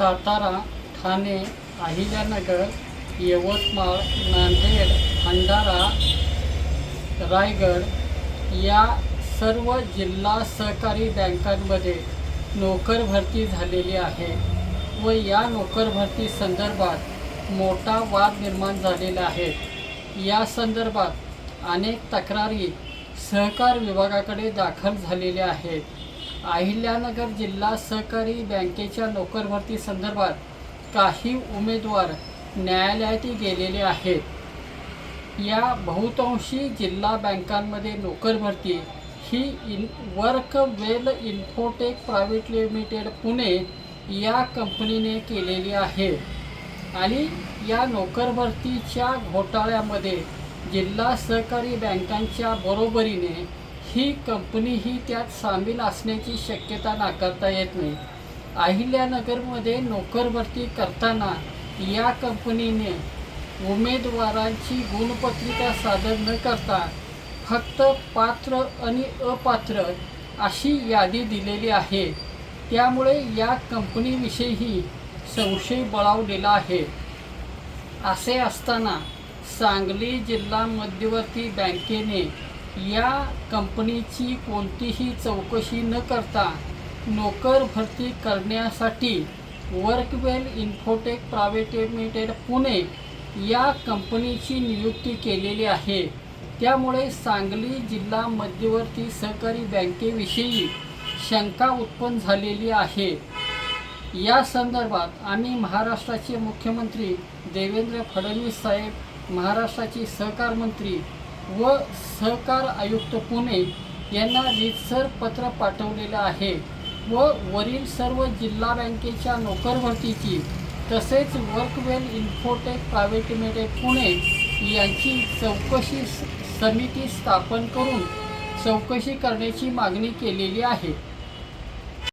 सातारा ठाणे अहिल्यानगर यवतमाळ नांदेड भंडारा रायगड या सर्व जिल्हा सहकारी बँकांमध्ये नोकर भरती झालेली आहे व या नोकर भरती संदर्भात मोठा वाद निर्माण झालेला आहे. या संदर्भात अनेक तक्रारी सहकार विभागाकडे दाखल झालेल्या आहेत. अहिल्यानगर जिल्हा सहकारी बँकेच्या नोकर भरती संदर्भात काही उमेदवार न्यायालयातही गेलेले आहेत. या बहुतांशी जिल्हा बँकांमध्ये नोकर भरती ही in workwell infotech private limited Pune या कंपनीने केलेली आहे. आणि या नोकर भरतीच्या घोटाळ्यामध्ये जिल्हा सहकारी बँकांच्या बरोबरीने ही कंपनीही त्यात सामील असण्याची शक्यता नाकारता येत नाही. अहिल्यानगरमध्ये नोकर भरती करताना या कंपनीने उमेदवारांची गुणपत्रिका सादर न करता फक्त पात्र आणि अपात्र अशी यादी दिलेली आहे. त्यामुळे या कंपनीविषयीही संशय बळावलेला आहे. असे असताना सांगली जिल्हा मध्यवर्ती बँकेने या कंपनीची कोणतीही चौकशी न करता नोकर भरती करण्यासाठी workwell infotech private limited Pune या कंपनीची नियुक्ती केलेली आहे. त्यामुळे सांगली जिल्हा मध्यवर्ती सहकारी बँकेविषयी शंका उत्पन्न झालेली आहे. या संदर्भात आम्ही महाराष्ट्राचे मुख्यमंत्री देवेंद्र फडणवीस साहेब महाराष्ट्राचे सहकार मंत्री व सहकार आयुक्त पुणे यांना रितसर पत्र पाठवलेलं आहे व वरील सर्व जिल्हा बँकेच्या नोकरभरतीची तसेच workwell infotech private limited Pune यांची चौकशी समिती स्थापन करून चौकशी करण्याची मागणी केलेली आहे.